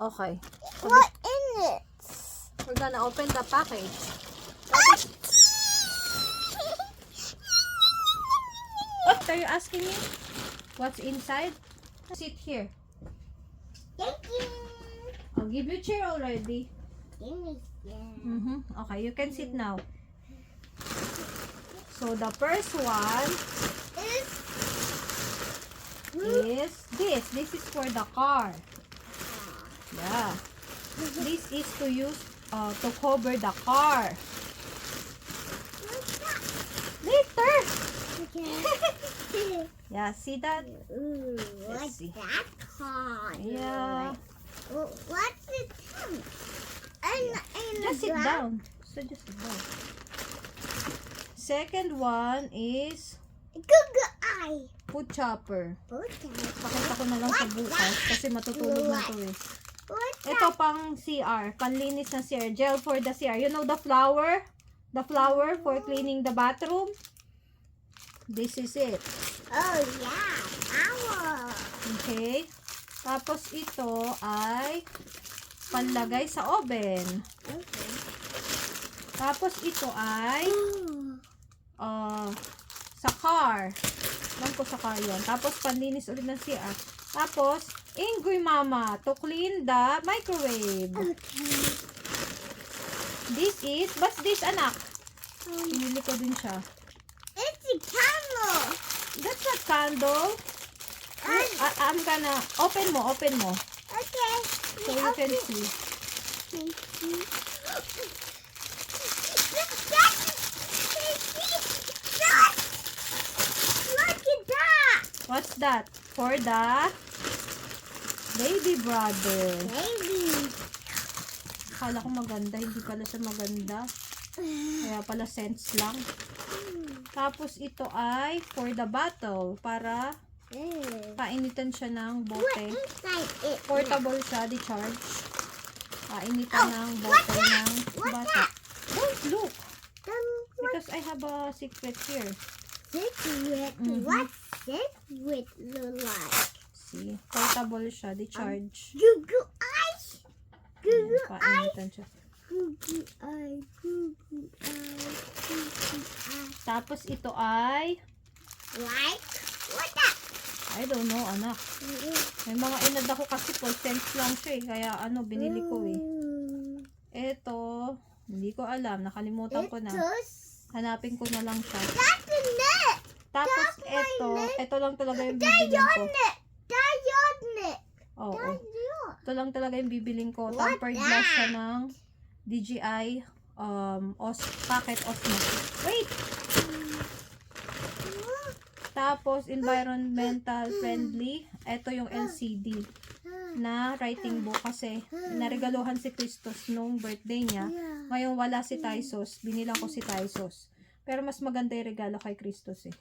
Okay. What in it? We're gonna open the package. What are you asking me? What's inside? Sit here. Thank you. I'll give you chair already. Give me some. Mm-hmm. Okay, you can sit now. So the first one Is is this. This is for the car. Yeah. This is to use uh, to cover the car. what's? Later. Yeah, see that? Ooh, what's see. that called? Yeah. Well, what's it? And and Just sit down. So just sit down. Second one is Google eye. food chopper. Okay. Pakita ko na lang sa bukas kasi matutulog na to eh. Ito pang CR, panlinis ng CR, gel for the CR. You know the flower? The flower for cleaning the bathroom? This is it. Oh yeah, owl. Okay? Tapos ito ay panlagay sa oven. Okay. Tapos ito ay uh, sa car. Lang ko sa car yun. Tapos panlinis ulit ng CR. Tapos, Angry Mama to clean the microwave. Okay. This is, what's this anak? Pinili ko din siya. It's a candle. That's a candle. Ay. I, I'm gonna, open mo, open mo. Okay. So you can see. At that! What's that? For the baby brother. Baby. Akala ko maganda, hindi pala siya maganda. Kaya pala sense lang. Tapos ito ay for the bottle para painitan siya ng bote. Portable siya, di charge. Painitan Oh, ng bote ng bata. Don't look, Um, because I have a secret here. secret? Mhm. What secret look See, portable siya, di charge. Google eyes. Google eyes. painitan siya. Google eye. Google eye. Google eye. Tapos ito ay, Like what that? I don't know, anak. May mga inad ako kasi full sense lang siya eh. Kaya ano, binili ko eh. Mm. Ito, hindi ko alam. Nakalimutan ko na. Hanapin ko na lang siya. Tapos ito, ito lang talaga yung bibiling ko. Oo. Diod. Ito lang talaga yung bibiling ko. What Tampered glass siya ng DJI um, os, packet Osmo. Wait! Tapos, environmental friendly. Ito yung LCD na writing book kasi naregaluhan si Christos nung birthday niya. Ngayon wala si Taisos. Binilang ko si Taisos. Pero mas maganda yung regalo kay Christos eh.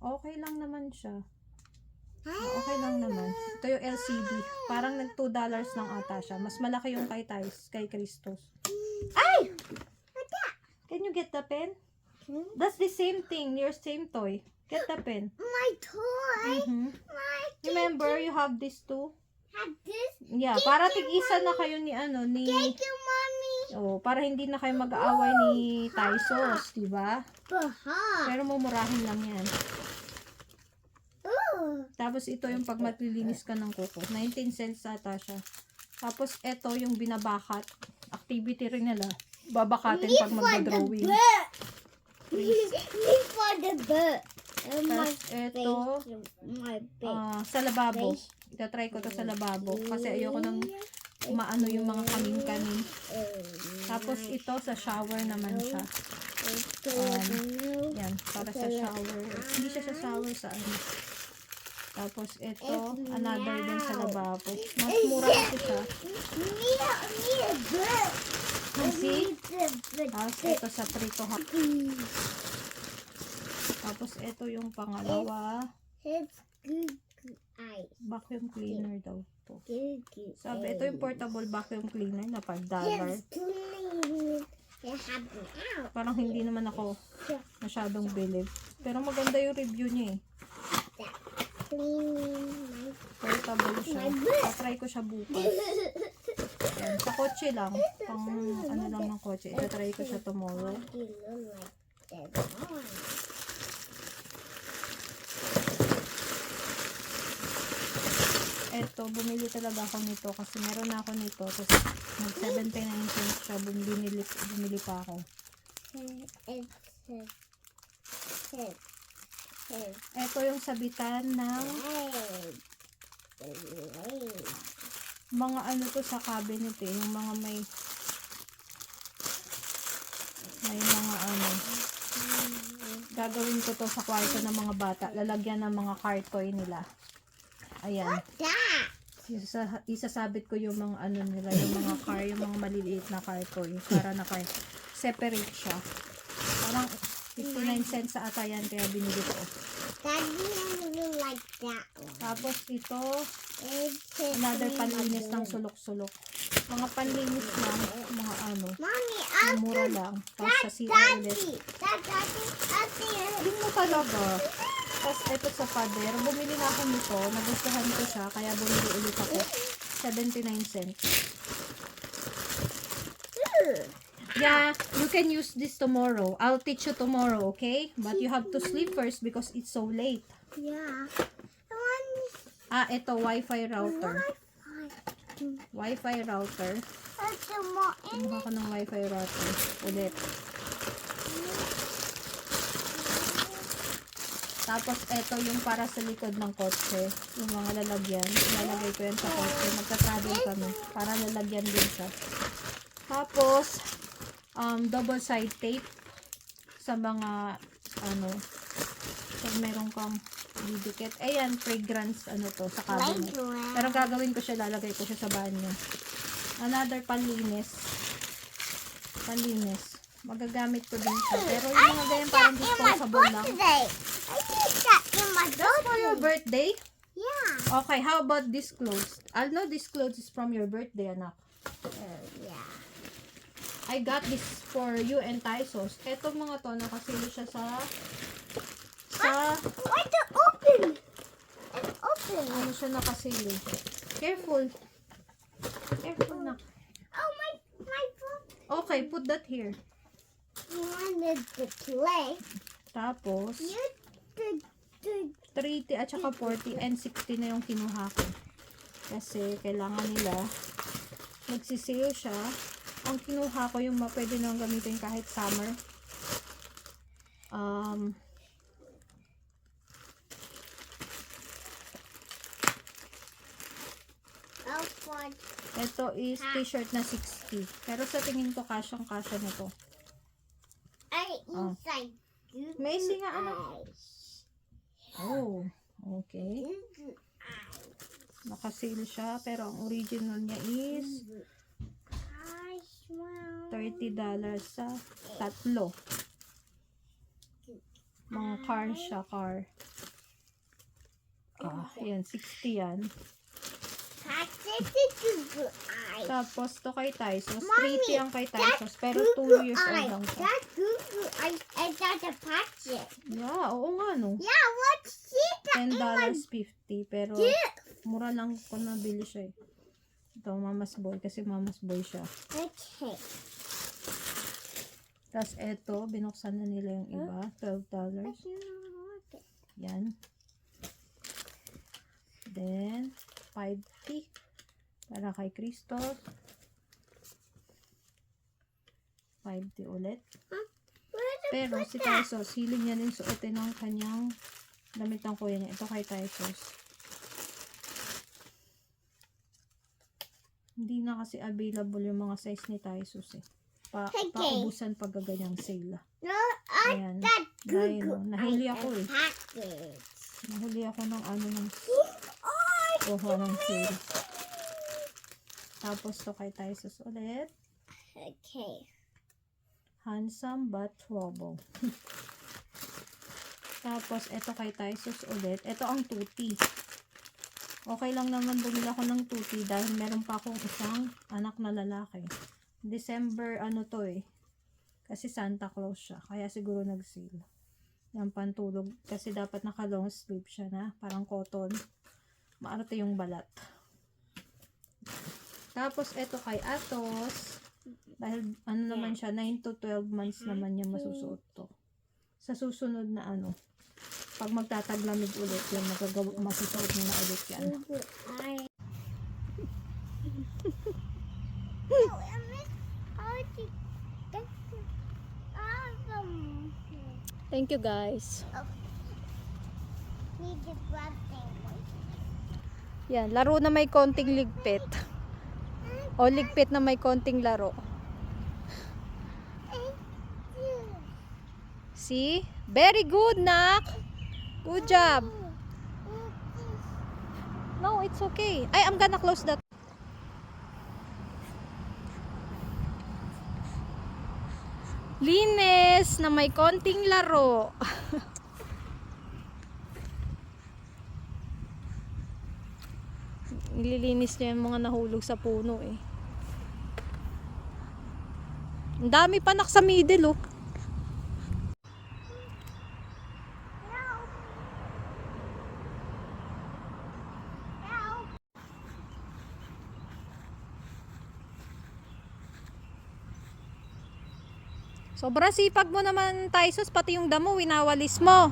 Okay lang naman siya. Ah, Okay lang naman. Ito yung LCD. Parang nag 2 dollars lang ata siya. Mas malaki yung kay Tais, kay Christos. Ay! Can you get the pen? Hmm? That's the same thing. Your same toy. Get the pen. My toy. Mhm. My Remember, you have this too? have this. Yeah, para tig-isa na kayo ni ano, ni... Thank you, mommy. Oh, para hindi na kayo mag-aaway ni Taisos, di ba? Pero mumurahin lang yan. Tapos ito yung pag maglilinis ka ng kuko. 19 cents ata siya. Tapos ito yung binabakat. Activity rin nila. Babakatin pag mag-drawing. Me for the bird. Tapos ito, ah, sa lababo. Itatry ko to sa lababo. Kasi ayoko nang maano yung mga kanin-kanin. Tapos ito sa shower naman siya. Um, Yan, para sa shower. Hindi siya sa shower sa ano. Tapos ito, another din sa lababo. Mas mura kasi siya. Kasi, tapos ito sa prito ha. Tapos ito yung pangalawa, vacuum cleaner daw good Sabi, ito yung portable vacuum cleaner na pag dollar. Parang hindi naman ako masyadong believe. Pero maganda yung review niya eh cleaning my portable siya. Patry ko siya bukas. Ayan, sa kotse lang. Pang ano lang ng kotse. Itatry ko siya tomorrow. Eto, bumili talaga ako nito kasi meron na ako nito. Tapos, nag 79 cents siya. Bumili, bumili pa ako. 10, 10, ito yung sabitan ng mga ano to sa cabinet eh. Yung mga may may mga ano gagawin ko to sa kwarto ng mga bata. Lalagyan ng mga cartoy nila. Ayan. Isa, isasabit ko yung mga ano nila, yung mga car, yung mga maliliit na cartoy para naka separate siya. Parang 59 cents sa ata yan kaya binili ko. Daddy doesn't like that one. Tapos ito, another panlinis ng sulok-sulok. Mga panlinis lang, mga ano, Mommy, mura lang. Tapos sa CR ulit. Daddy. That Daddy, Daddy. Hindi mo talaga. Tapos ito sa pader, bumili na ako nito, nagustuhan ko siya, kaya bumili ulit ako. 79 cents. Yeah, you can use this tomorrow. I'll teach you tomorrow, okay? But you have to sleep first because it's so late. Yeah. The one Ah, ito, Wi-Fi router. Wi-Fi. Wi-Fi router. That's the more in Kumuha ko ng Wi-Fi router. Ulit. Tapos, ito yung para sa likod ng kotse. Yung mga lalagyan. Ilalagay ko yan sa kotse. Magta-travel kami. Para lalagyan din siya. Tapos, um, double side tape sa mga, ano, pag meron kang didikit. Ayan, fragrance, ano to, sa cabinet. Pero gagawin ko siya, lalagay ko siya sa banyo. Another panlinis. Panlinis. Magagamit ko din siya. Pero yung mga ganyan parang disposable lang. I need that in my For your birthday. birthday? Yeah. Okay, how about this clothes? I'll know this clothes is from your birthday, anak. I got this for you and Taisos. Etong mga to, nakasilo siya sa sa Why to open? It's open. ano siya nakasilo. Careful. Careful na. Oh my my phone. Okay, put that here. You wanted to play. Tapos, You did. did 30 at saka 40 and 60 na yung kinuha ko. Kasi kailangan nila magsisale siya. Ang kinuha ko yung pwede nang gamitin kahit summer. Um, ito is t-shirt na 60. Pero sa tingin ko kasyang kasya nito. I Oh. inside. May singa, ano? Oh, okay. Nakasale siya. Pero ang original niya is. $30 sa tatlo. Mga car siya, car. Ah, yan, 60 yan. That's. Tapos, to kay Taisos. Mommy, 30 ang kay Taisos. Pero Goo 2 goo years old lang siya. That goo goo eyes. I got a patch it. Yeah, oo nga no. Yeah, what's it? $10.50. Pero, mura lang ko nabili siya eh. Ito, mamas boy. Kasi mamas boy siya. Okay. Tapos, eto, binuksan na nila yung iba. $12. Yan. Then, 5T. Para kay Christos. 5T ulit. Pero si Taisos, hiling niya din suotin ng kanyang damit ng kuya niya. Ito kay Taisos. Hindi na kasi available yung mga size ni Taisos eh. Pa, Okay. paubusan pag ganyang sale. No, I Ayan. goo Dahil, nahili eyes ako eh. Nahuli ako ng ano ng Oh, kuha ng sale. Tapos to kay Taisos ulit. okay. Handsome but trouble. Tapos, ito kay Taisos ulit. Ito ang tuti. Okay lang naman bumili ako ng tuti dahil meron pa akong isang anak na lalaki. December, ano to eh. Kasi Santa Claus siya. Kaya siguro nag-sale. Yan pantulog. Kasi dapat naka long sleeve siya na. Parang cotton. Maarte yung balat. Tapos, eto kay Atos. Dahil, ano naman siya, 9 to 12 months naman niya masusuot to. Sa susunod na ano, pag magtataglamig ulit, yan, magagawa, masusuot niya na ulit yan. Thank you guys. Yan, laro na may konting ligpit. O ligpit na may konting laro. See? Very good, Nak. Good job. No, it's okay. Ay, I'm gonna close that. Linis na may konting laro. Nililinis niya yung mga nahulog sa puno eh. Ang dami panak sa middle oh. Sobrang sipag mo naman, Taisos, pati yung damo, winawalis mo.